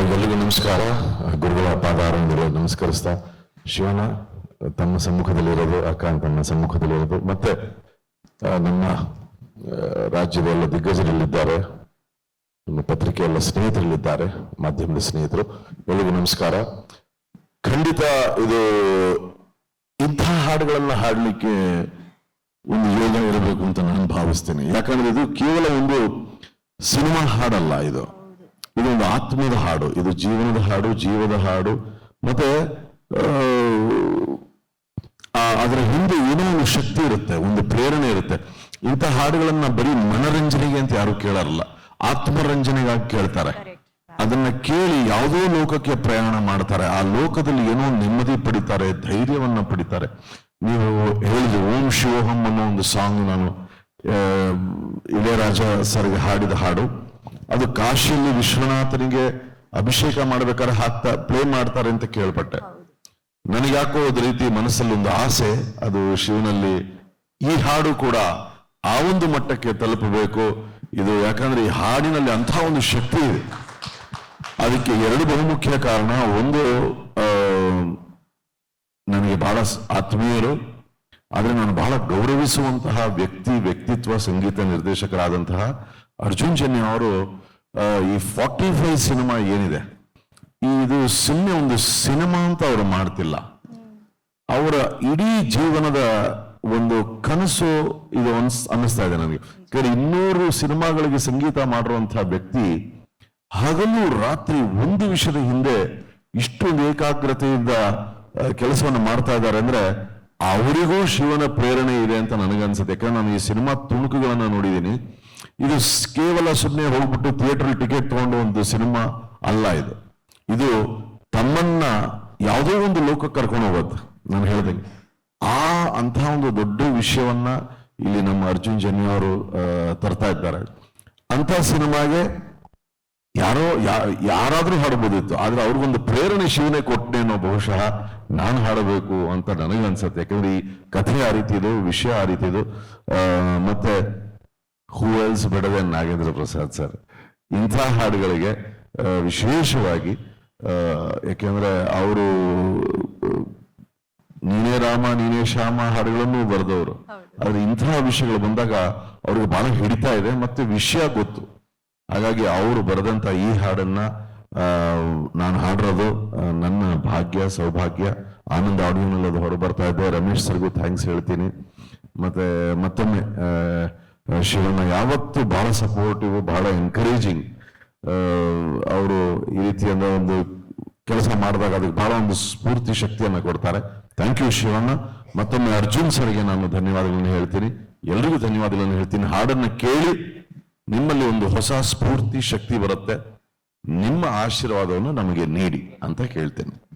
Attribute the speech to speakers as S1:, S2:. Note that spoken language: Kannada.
S1: ಎಲ್ರಿಗೂ ನಮಸ್ಕಾರ. ಗುರುಗಳ ಪಾದಾರಂಭರು ನಮಸ್ಕರಿಸ್ತಾ ಶಿವನ ತಮ್ಮ ಸಮ್ಮುಖದಲ್ಲಿರೋದು, ಅಕ್ಕ ತಮ್ಮ ಸಮ್ಮುಖದಲ್ಲಿರೋದು, ಮತ್ತೆ ನಮ್ಮ ರಾಜ್ಯದ ಎಲ್ಲ ದಿಗ್ಗಜರಲ್ಲಿದ್ದಾರೆ, ನಮ್ಮ ಪತ್ರಿಕೆ ಎಲ್ಲ ಸ್ನೇಹಿತರಲ್ಲಿದ್ದಾರೆ, ಮಾಧ್ಯಮದ ಸ್ನೇಹಿತರು, ಎಲ್ಲರಿಗೂ ನಮಸ್ಕಾರ. ಖಂಡಿತ ಇದು ಇಂಥ ಹಾಡುಗಳನ್ನ ಹಾಡಲಿಕ್ಕೆ ಒಂದು ಯೋಜನೆ ಇರಬೇಕು ಅಂತ ನಾನು ಭಾವಿಸ್ತೇನೆ. ಯಾಕಂದ್ರೆ ಇದು ಕೇವಲ ಒಂದು ಸಿನಿಮಾ ಹಾಡಲ್ಲ ಇದು. ಇದೊಂದು ಆತ್ಮದ ಹಾಡು. ಇದು ಜೀವನದ ಹಾಡು ಜೀವದ ಹಾಡು. ಮತ್ತೆ ಅದರ ಹಿಂದೆ ಏನೋ ಒಂದು ಶಕ್ತಿ ಇರುತ್ತೆ ಒಂದು ಪ್ರೇರಣೆ ಇರುತ್ತೆ. ಇಂಥ ಹಾಡುಗಳನ್ನ ಬರೀ ಮನರಂಜನೆಗೆ ಅಂತ ಯಾರು ಕೇಳಾರಲ್ಲ. ಆತ್ಮರಂಜನೆಗಾಗಿ ಕೇಳ್ತಾರೆ. ಅದನ್ನ ಕೇಳಿ ಯಾವುದೋ ಲೋಕಕ್ಕೆ ಪ್ರಯಾಣ ಮಾಡ್ತಾರೆ. ಆ ಲೋಕದಲ್ಲಿ ಏನೋ ನೆಮ್ಮದಿ ಪಡಿತಾರೆ ಧೈರ್ಯವನ್ನ ಪಡಿತಾರೆ. ನೀವು ಹೇಳಿದ ಓಂ ಶಿವೋಹಂ ಅನ್ನೋ ಒಂದು ಸಾಂಗ್ ನಾನು ಇಳೆಯರಾಜ ಸರ್ಗೆ ಹಾಡಿದ ಹಾಡು. ಅದು ಕಾಶಿಯಲ್ಲಿ ವಿಶ್ವನಾಥನಿಗೆ ಅಭಿಷೇಕ ಮಾಡ್ಬೇಕಾದ್ರೆ ಹಾಕ್ತಾ ಪ್ಲೇ ಮಾಡ್ತಾರೆ ಅಂತ ಕೇಳ್ಪಟ್ಟೆ. ನನಗ್ಯಾಕೋ ಒಂದು ರೀತಿ ಮನಸ್ಸಲ್ಲಿ ಒಂದು ಆಸೆ, ಅದು ಶಿವನಲ್ಲಿ ಈ ಹಾಡು ಕೂಡ ಆ ಒಂದು ಮಟ್ಟಕ್ಕೆ ತಲುಪಬೇಕು. ಇದು ಯಾಕಂದ್ರೆ ಈ ಹಾಡಿನಲ್ಲಿ ಅಂಥ ಒಂದು ಶಕ್ತಿ ಇದೆ. ಅದಕ್ಕೆ ಎರಡು ಬಹುಮುಖ್ಯ ಕಾರಣ. ಒಂದು ನನಗೆ ಬಹಳ ಆತ್ಮೀಯರು, ಆದ್ರೆ ನಾನು ಬಹಳ ಗೌರವಿಸುವಂತಹ ವ್ಯಕ್ತಿ, ವ್ಯಕ್ತಿತ್ವ, ಸಂಗೀತ ನಿರ್ದೇಶಕರಾದಂತಹ ಅರ್ಜುನ್ ಜನ್ಯ ಅವರು ಈ ಫಾರ್ಟಿ ಫೈವ್ ಸಿನಿಮಾ ಏನಿದೆ, ಇದು ಸುಮ್ಮನೆ ಒಂದು ಸಿನಿಮಾ ಅಂತ ಅವರು ಮಾಡ್ತಿಲ್ಲ. ಅವರ ಇಡೀ ಜೀವನದ ಒಂದು ಕನಸು ಇದು ಅನ್ಸ್, ಅನ್ನಿಸ್ತಾ ಇದೆ ನನಗೆ. ಇನ್ನೂರು ಸಿನಿಮಾಗಳಿಗೆ ಸಂಗೀತ ಮಾಡಿರುವಂತಹ ವ್ಯಕ್ತಿ, ಹಗಲು ರಾತ್ರಿ ಒಂದು ವಿಷಯದ ಹಿಂದೆ ಇಷ್ಟೊಂದು ಏಕಾಗ್ರತೆಯಿಂದ ಕೆಲಸವನ್ನು ಮಾಡ್ತಾ ಇದ್ದಾರೆ ಅಂದ್ರೆ, ಅವರಿಗೂ ಶಿವನ ಪ್ರೇರಣೆ ಇದೆ ಅಂತ ನನಗನ್ಸುತ್ತೆ. ಯಾಕಂದ್ರೆ ನಾನು ಈ ಸಿನಿಮಾ ತುಣುಕುಗಳನ್ನ ನೋಡಿದ್ದೀನಿ. ಇದು ಕೇವಲ ಸುಮ್ಮನೆ ಹೋಗ್ಬಿಟ್ಟು ಥಿಯೇಟರ್ ಟಿಕೆಟ್ ತಗೊಂಡು ಒಂದು ಸಿನಿಮಾ ಅಲ್ಲ ಇದು. ಇದು ತಮ್ಮನ್ನ ಯಾವುದೋ ಒಂದು ಲೋಕಕ್ಕೆ ಕರ್ಕೊಂಡು ಹೋಗೋದು, ನಾನು ಹೇಳ್ದಂಗೆ. ಆ ಅಂತಹ ಒಂದು ದೊಡ್ಡ ವಿಷಯವನ್ನ ಇಲ್ಲಿ ನಮ್ಮ ಅರ್ಜುನ್ ಜನ್ಯ ಅವರು ತರ್ತಾ ಇದ್ದಾರೆ. ಅಂತ ಸಿನಿಮಾಗೆ ಯಾರೋ ಯಾರಾದರೂ ಯಾರಾದ್ರೂ ಹಾಡಬಹುದಿತ್ತು ಆದ್ರೆ ಅವ್ರಿಗೊಂದು ಪ್ರೇರಣೆ ಶಿವನೇ ಅನ್ನೋ ಬಹುಶಃ ನಾನು ಹಾಡಬೇಕು ಅಂತ ನನಗೆ ಅನ್ಸುತ್ತೆ ಯಾಕಂದ್ರೆ ಈ ಕಥೆ ಆ ರೀತಿ ಇದು, ವಿಷಯ ಆ ರೀತಿ ಇದು. ಮತ್ತೆ ಹೂ ಎಲ್ಸ್ ಬೆಡದೆ ನಾಗೇಂದ್ರ ಪ್ರಸಾದ್ ಸರ್ ಇಂಥ ಹಾಡುಗಳಿಗೆ ವಿಶೇಷವಾಗಿ ಯಾಕೆಂದ್ರೆ ಅವರು ನೀನೇ ರಾಮ ನೀನೇ ಶ್ಯಾಮ ಹಾಡುಗಳನ್ನು ಬರೆದವರು. ಆದ್ರೆ ಇಂತಹ ವಿಷಯಗಳು ಬಂದಾಗ ಅವ್ರಿಗೆ ಬಹಳ ಹಿಡಿತಾ ಇದೆ ಮತ್ತೆ ವಿಷಯ ಗೊತ್ತು. ಹಾಗಾಗಿ ಅವರು ಬರೆದಂತ ಈ ಹಾಡನ್ನ ನಾನು ಹಾಡಿರೋದು ನನ್ನ ಭಾಗ್ಯ ಸೌಭಾಗ್ಯ ಆನಂದ್ ಆಡಿಯೋನಲ್ಲಿ ಅದು ಹೊರ ಬರ್ತಾ ಇದೆ. ರಮೇಶ್ ಸರ್ಗೂ ಥ್ಯಾಂಕ್ಸ್ ಹೇಳ್ತೀನಿ. ಮತ್ತೆ ಮತ್ತೊಮ್ಮೆ ಶಿವಣ್ಣ, ಯಾವತ್ತು ಬಹಳ ಸಪೋರ್ಟಿವ್ ಬಹಳ ಎನ್ಕರೇಜಿಂಗ್ ಅವರು ಈ ರೀತಿಯಾದ ಒಂದು ಕೆಲಸ ಮಾಡಿದಾಗ ಅದಕ್ಕೆ ಬಹಳ ಒಂದು ಸ್ಫೂರ್ತಿ ಶಕ್ತಿಯನ್ನ ಕೊಡ್ತಾರೆ. Thank you Shivanna. ಮತ್ತೊಮ್ಮೆ ಅರ್ಜುನ್ ಸರ್ಗೆ ನಾನು ಧನ್ಯವಾದಗಳನ್ನು ಹೇಳ್ತೀನಿ. ಎಲ್ರಿಗೂ ಧನ್ಯವಾದಗಳನ್ನು ಹೇಳ್ತೀನಿ. ಹಾಡನ್ನ ಕೇಳಿ ನಿಮ್ಮಲ್ಲಿ ಒಂದು ಹೊಸ ಸ್ಫೂರ್ತಿ ಶಕ್ತಿ ಬರುತ್ತೆ. ನಿಮ್ಮ ಆಶೀರ್ವಾದವನ್ನು ನಮಗೆ ನೀಡಿ ಅಂತ ಕೇಳ್ತೇನೆ.